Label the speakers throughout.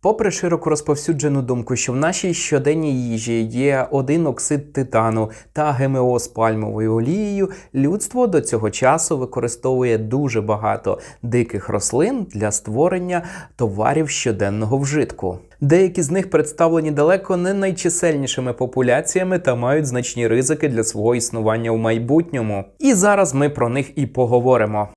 Speaker 1: Попри широко розповсюджену думку, що в нашій щоденній їжі є один оксид титану та ГМО з пальмовою олією, людство до цього часу використовує дуже багато диких рослин для створення товарів щоденного вжитку. Деякі з них представлені далеко не найчисельнішими популяціями та мають значні ризики для свого існування у майбутньому. І зараз ми про них і поговоримо.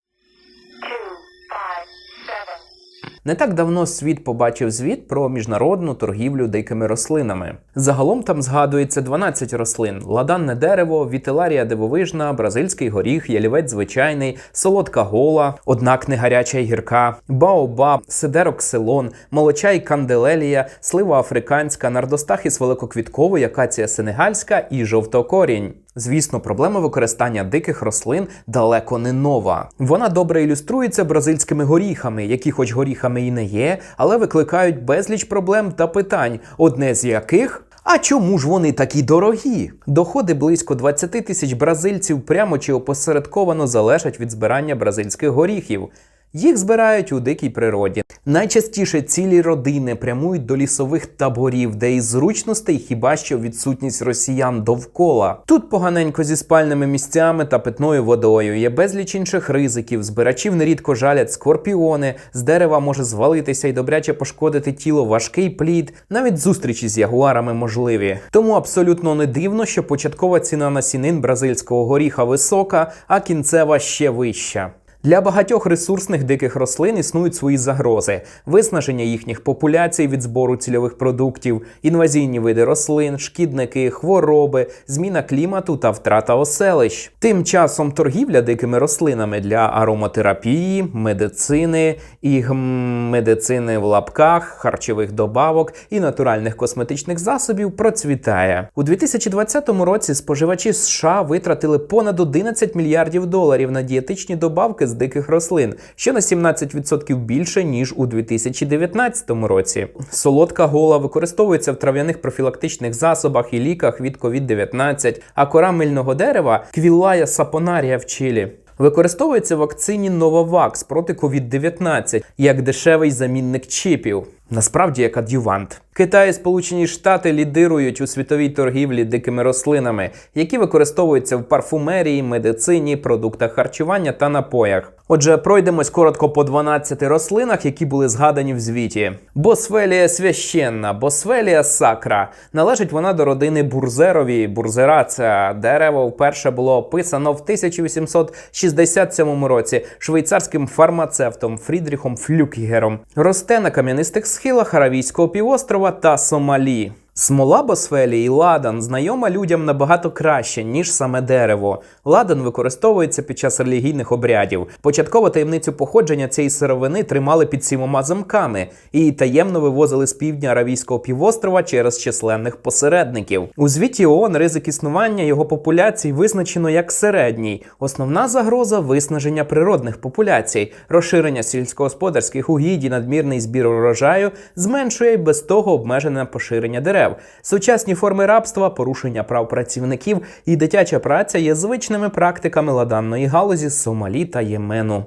Speaker 1: Не так давно світ побачив звіт про міжнародну торгівлю дикими рослинами. Загалом там згадується 12 рослин: ладанне дерево, вітиларія дивовижна, бразильський горіх, ялівець звичайний, солодка гола, однак не гаряча й гірка, баобаб, сидероксилон, молочай канделелія, слива африканська, нардостахіс великоквітковий, акація сенегальська і жовтокорінь. Звісно, проблема використання диких рослин далеко не нова. Вона добре ілюструється бразильськими горіхами, які, хоч горіхами і не є, але викликають безліч проблем та питань, одне з яких. А чому ж вони такі дорогі? Доходи близько 20 тисяч бразильців прямо чи опосередковано залежать від збирання бразильських горіхів. Їх збирають у дикій природі. Найчастіше цілі родини прямують до лісових таборів, де із зручностей хіба що відсутність росіян довкола. Тут поганенько зі спальними місцями та питною водою. Є безліч інших ризиків. Збирачів нерідко жалять скорпіони, з дерева може звалитися і добряче пошкодити тіло важкий плід. Навіть зустрічі з ягуарами можливі. Тому абсолютно не дивно, що початкова ціна насінин бразильського горіха висока, а кінцева ще вища. Для багатьох ресурсних диких рослин існують свої загрози: виснаження їхніх популяцій від збору цільових продуктів, інвазійні види рослин, шкідники, хвороби, зміна клімату та втрата оселищ. Тим часом торгівля дикими рослинами для ароматерапії, медицини і медицини в лапках, харчових добавок і натуральних косметичних засобів процвітає у 2020 році. Споживачі США витратили понад 11 мільярдів доларів на дієтичні добавки з диких рослин, що на 17% більше ніж у 2019 році. Солодка гола використовується в трав'яних профілактичних засобах і ліках від COVID-19, а кора мильного дерева квілая сапонарія в Чилі. Використовується в вакцині Novavax проти COVID-19 як дешевий замінник чіпів. Насправді як ад'ювант. Китай і Сполучені Штати лідирують у світовій торгівлі дикими рослинами, які використовуються в парфумерії, медицині, продуктах харчування та напоях. Отже, пройдемось коротко по 12 рослинах, які були згадані в звіті. Босфелія священна, босфелія сакра. Належить вона до родини бурзерові. Бурзера це дерево вперше було описано в 1867 році швейцарським фармацевтом Фрідріхом Флюкігером. Росте на кам'янистих схилах Аравійського півострова та Сомалі. Смола босфелії ладан знайома людям набагато краще, ніж саме дерево. Ладан використовується під час релігійних обрядів. Початково таємницю походження цієї сировини тримали під сімома замками і таємно вивозили з півдня Аравійського півострова через численних посередників. У звіті ООН ризик існування його популяцій визначено як середній. Основна загроза виснаження природних популяцій, розширення сільськогосподарських угідь і надмірний збір урожаю зменшує й без того обмежене поширення дерев. Сучасні форми рабства, порушення прав працівників і дитяча праця є звичними практиками ладанної галузі Сомалі та Ємену.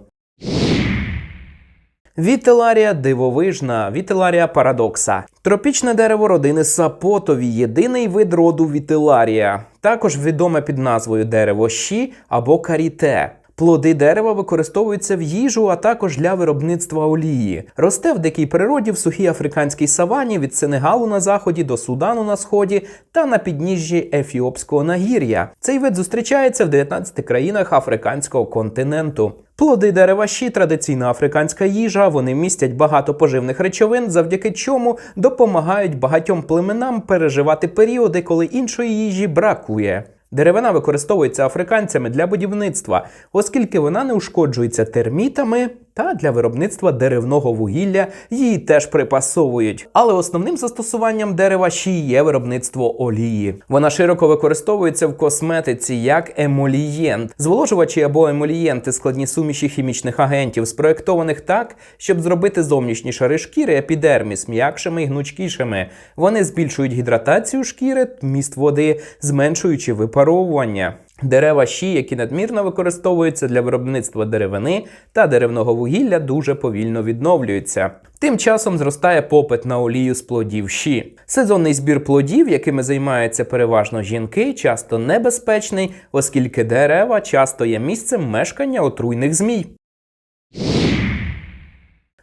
Speaker 1: Вітеларія дивовижна, вітеларія парадокса. Тропічне дерево родини сапотові, єдиний вид роду вітеларія. Також відоме під назвою дерево щі або каріте. Плоди дерева використовуються в їжу, а також для виробництва олії. Росте в дикій природі в сухій африканській савані від Сенегалу на заході до Судану на сході та на підніжжі Ефіопського нагір'я. Цей вид зустрічається в 19 країнах африканського континенту. Плоди дерева щі традиційна африканська їжа. Вони містять багато поживних речовин, завдяки чому допомагають багатьом племенам переживати періоди, коли іншої їжі бракує. Деревина використовується африканцями для будівництва, оскільки вона не ушкоджується термітами та для виробництва деревного вугілля її теж припасовують. Але основним застосуванням дерева ще є виробництво олії. Вона широко використовується в косметиці як емолієнт. Зволожувачі або емолієнти складні суміші хімічних агентів, спроєктованих так, щоб зробити зовнішні шари шкіри епідерміс м'якшими і гнучкішими. Вони збільшують гідратацію шкіри, міст води, зменшуючи випаровування. Дерева щі, які надмірно використовуються для виробництва деревини та деревного вугілля, дуже повільно відновлюються. Тим часом зростає попит на олію з плодів щі. Сезонний збір плодів, якими займаються переважно жінки, часто небезпечний, оскільки дерева часто є місцем мешкання отруйних змій.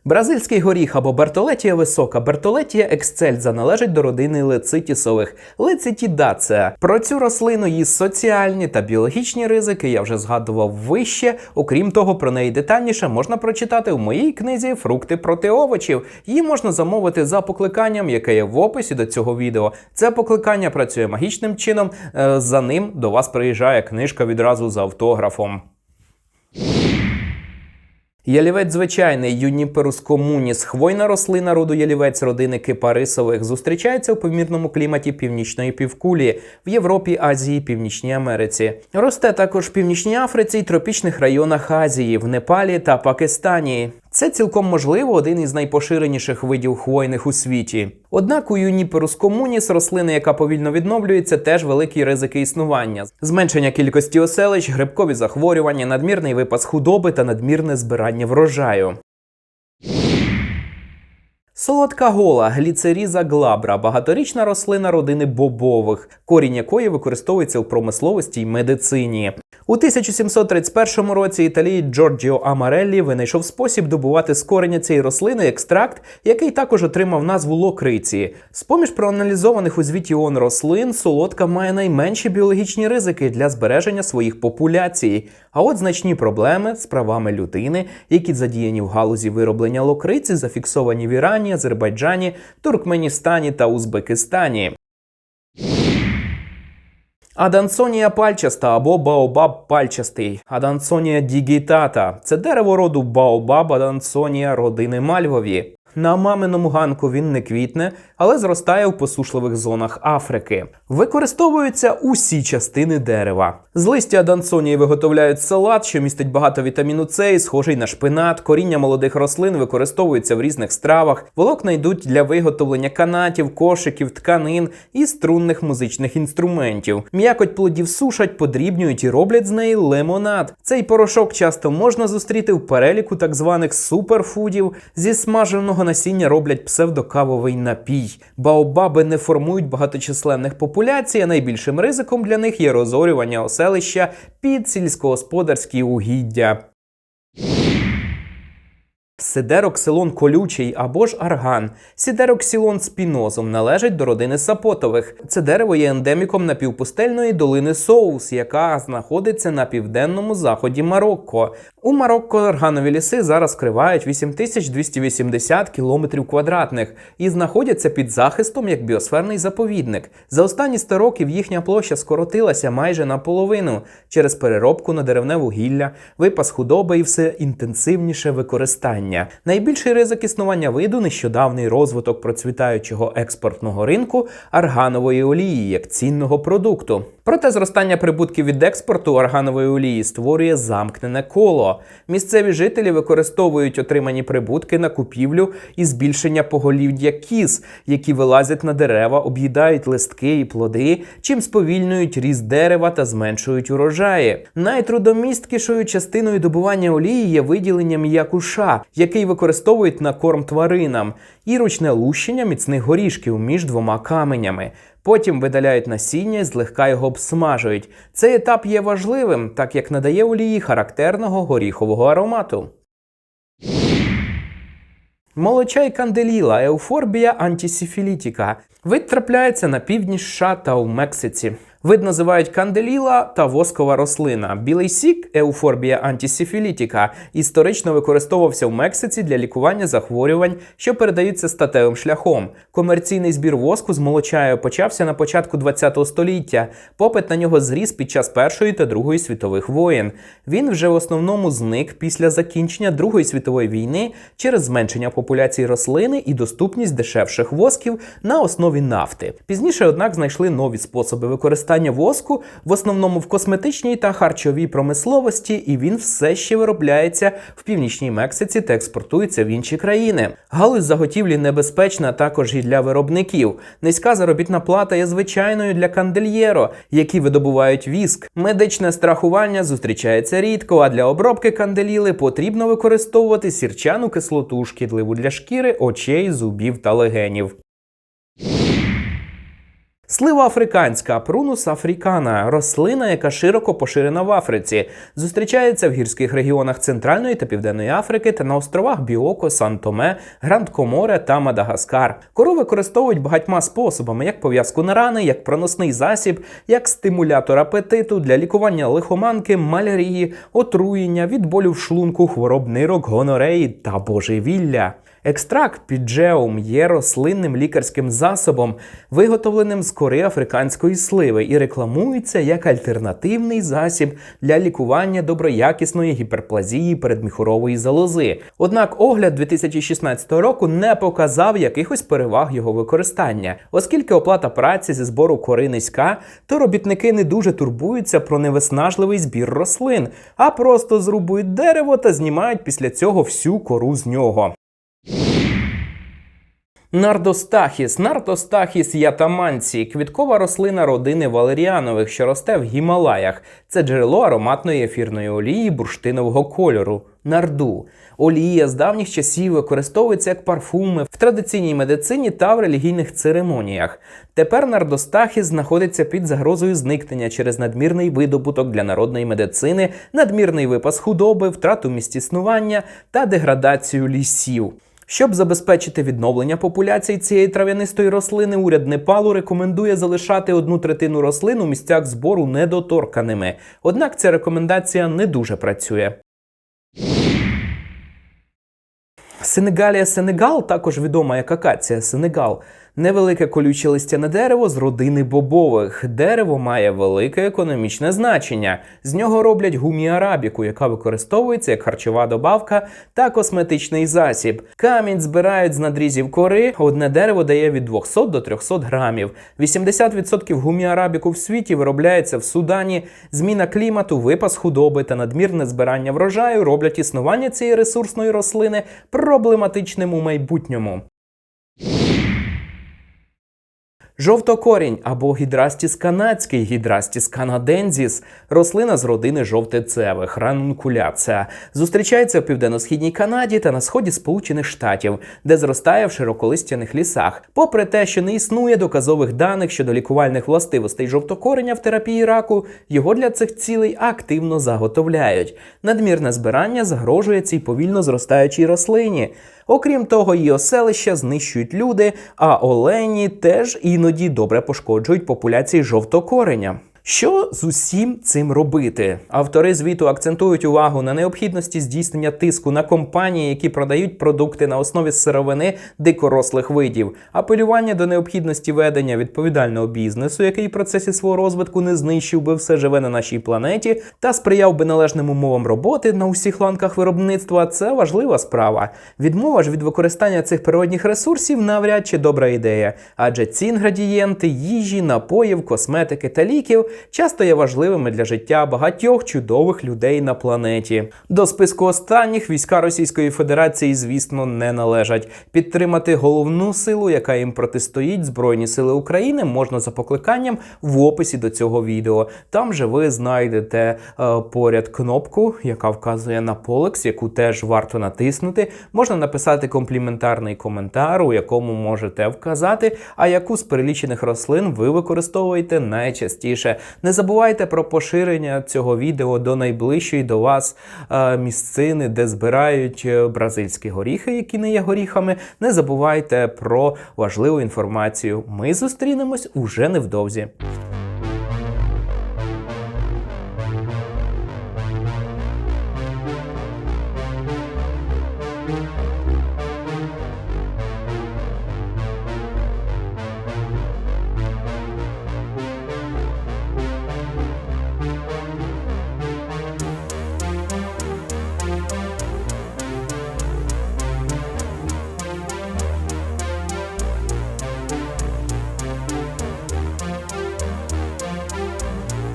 Speaker 1: Бразильський горіх або бертолетія висока, бертолетія ексцельза належить до родини лецитісових, лецитідацеа. Про цю рослину її соціальні та біологічні ризики я вже згадував вище. Окрім того, про неї детальніше можна прочитати у моїй книзі Фрукти проти овочів. Її можна замовити за покликанням, яке є в описі до цього відео. Це покликання працює магічним чином. е, За ним до вас приїжджає книжка відразу з автографом. Ялівець звичайний Юніперус комуніс, хвойна рослина роду ялівець родини кипарисових, зустрічається у помірному кліматі північної півкулі в Європі, Азії, Північній Америці. Росте також в Північній Африці і тропічних районах Азії, в Непалі та Пакистані. Це цілком можливо один із найпоширеніших видів хвойних у світі. Однак у Юніперус комуніс, рослини, яка повільно відновлюється, теж великі ризики існування: зменшення кількості оселищ, грибкові захворювання, надмірний випас худоби та надмірне збирання врожаю. Солодка гола гліцеріза глабра багаторічна рослина родини бобових, корінь якої використовується у промисловості й медицині. У 1731 році італієць Джорджіо Амареллі винайшов спосіб добувати з кореня цієї рослини екстракт, який також отримав назву локриці. З-поміж проаналізованих у звіті ООН рослин, солодка має найменші біологічні ризики для збереження своїх популяцій. А от значні проблеми з правами людини, які задіяні в галузі вироблення локриці, зафіксовані в Ірані, Азербайджані, Туркменістані та Узбекистані. Адансонія пальчаста або баобаб пальчастий. Адансонія дігітата це дерево роду баобаб Адансонія родини мальвові. На маминому ганку він не квітне, але зростає в посушливих зонах Африки. Використовуються усі частини дерева. З листя адансонії виготовляють салат, що містить багато вітаміну С і схожий на шпинат. Коріння молодих рослин використовуються в різних стравах. Волокна йдуть для виготовлення канатів, кошиків, тканин і струнних музичних інструментів. М'якоть плодів сушать, подрібнюють і роблять з неї лимонад. Цей порошок часто можна зустріти в переліку так званих суперфудів. Зі смаженого насіння роблять псевдокавовий напій. Баобаби не формують багаточисленних популяцій, а найбільшим ризиком для них є розорювання оселища під сільськогосподарські угіддя. Сидероксилон колючий або ж арган. Сидероксилон спінозум належить до родини сапотових. Це дерево є ендеміком напівпустельної долини Соус, яка знаходиться на південному заході Марокко. У Марокко арганові ліси зараз вкривають 8280 кілометрів квадратних і знаходяться під захистом як біосферний заповідник. За останні 100 років їхня площа скоротилася майже наполовину через переробку на деревне вугілля, випас худоби і все інтенсивніше використання. Найбільший ризик існування виду нещодавний розвиток процвітаючого експортного ринку арганової олії як цінного продукту. Проте зростання прибутків від експорту арганової олії створює замкнене коло. Місцеві жителі використовують отримані прибутки на купівлю і збільшення поголів'я кіз, які вилазять на дерева, об'їдають листки і плоди, чим сповільнюють ріст дерева та зменшують урожаї. Найтрудомісткішою частиною добування олії є виділення м'якуша, який використовують на корм тваринам, і ручне лущення міцних горішків між двома каменями. Потім видаляють насіння і злегка його обсмажують. Цей етап є важливим, так як надає олії характерного горіхового аромату. Молочай канделіла еуфорбія антісіфілітіка. Вид трапляється на півдні США та у Мексиці. Вид називають канделіла та воскова рослина. Білий сік еуфорбія антисіфілітіка історично використовувався в Мексиці для лікування захворювань, що передаються статевим шляхом. Комерційний збір воску з молочаю почався на початку ХХ століття. Попит на нього зріс під час Першої та Другої світових воєн. Він вже в основному зник після закінчення Другої світової війни через зменшення популяції рослини і доступність дешевших восків на основі нафти. Пізніше, однак, знайшли нові способи використання використання воску в основному в косметичній та харчовій промисловості, і він все ще виробляється в північній Мексиці та експортується в інші країни. Галузь заготівлі небезпечна також і для виробників. Низька заробітна плата є звичайною для кандельєро, які видобувають віск. Медичне страхування зустрічається рідко, а для обробки канделіли потрібно використовувати сірчану кислоту, шкідливу для шкіри, очей, зубів та легенів. Слива африканська прунус африкана рослина, яка широко поширена в Африці, зустрічається в гірських регіонах Центральної та Південної Африки та на островах Біоко, Сан-Томе, Гранд-Коморе та Мадагаскар. Кору використовують багатьма способами: як пов'язку на рани, як проносний засіб, як стимулятор апетиту для лікування лихоманки, малярії, отруєння, від болю в шлунку, хвороб нирок, гонореї та божевілля. Екстракт піджеум є рослинним лікарським засобом, виготовленим з кори африканської сливи, і рекламується як альтернативний засіб для лікування доброякісної гіперплазії передміхорової залози. Однак огляд 2016 року не показав якихось переваг його використання, оскільки оплата праці зі збору кори низька, то робітники не дуже турбуються про невиснажливий збір рослин, а просто зрубують дерево та знімають після цього всю кору з нього. Нардостахіс, Нардостахіс ятаманці, квіткова рослина родини валеріанових, що росте в Гімалаях. Це джерело ароматної ефірної олії бурштинового кольору. Нарду. Олія з давніх часів використовується як парфуми в традиційній медицині та в релігійних церемоніях. Тепер нардостахіс знаходиться під загрозою зникнення через надмірний видобуток для народної медицини, надмірний випас худоби, втрату місціснування та деградацію лісів. Щоб забезпечити відновлення популяції цієї трав'янистої рослини, уряд Непалу рекомендує залишати одну третину рослин у місцях збору недоторканими. Однак ця рекомендація не дуже працює. Сенегалія Сенегал, також відома як акація Сенегал, невелике колюче листяне дерево з родини бобових. Дерево має велике економічне значення. З нього роблять гуміарабіку, яка використовується як харчова добавка та косметичний засіб. Камінь збирають з надрізів кори. Одне дерево дає від 200 до 300 грамів. 80% гуміарабіку в світі виробляється в Судані. Зміна клімату, випас худоби та надмірне збирання врожаю роблять існування цієї ресурсної рослини проблематичним у майбутньому. Жовтокорінь або гідрастіс канадський, гідрастіс канадензіс, рослина з родини жовтицевих, ранункуляція, зустрічається в південно-східній Канаді та на сході Сполучених Штатів, де зростає в широколистяних лісах. Попри те, що не існує доказових даних щодо лікувальних властивостей жовтокореня в терапії раку, його для цих цілей активно заготовляють. Надмірне збирання загрожує цій повільно зростаючій рослині. Окрім того, її оселища знищують люди, а олені теж іноді добре пошкоджують популяції жовтокореня. Що з усім цим робити? Автори звіту акцентують увагу на необхідності здійснення тиску на компанії, які продають продукти на основі сировини дикорослих видів, апелювання до необхідності ведення відповідального бізнесу, який в процесі свого розвитку не знищив би все живе на нашій планеті, та сприяв би належним умовам роботи на усіх ланках виробництва. Це важлива справа. Відмова ж від використання цих природних ресурсів навряд чи добра ідея, адже ці інгредієнти їжі, напоїв, косметики та ліків часто є важливими для життя багатьох чудових людей на планеті. До списку останніх війська Російської Федерації, звісно, не належать. Підтримати головну силу, яка їм протистоїть Збройні Сили України, можна за покликанням в описі до цього відео. Там же ви знайдете е, поряд кнопку, яка вказує на Полекс, яку теж варто натиснути. Можна написати компліментарний коментар, у якому можете вказати, а яку з перелічених рослин ви використовуєте найчастіше. Не забувайте про поширення цього відео до найближчої до вас е, місцини, де збирають е, бразильські горіхи, які не є горіхами. Не забувайте про важливу інформацію. Ми зустрінемось уже невдовзі.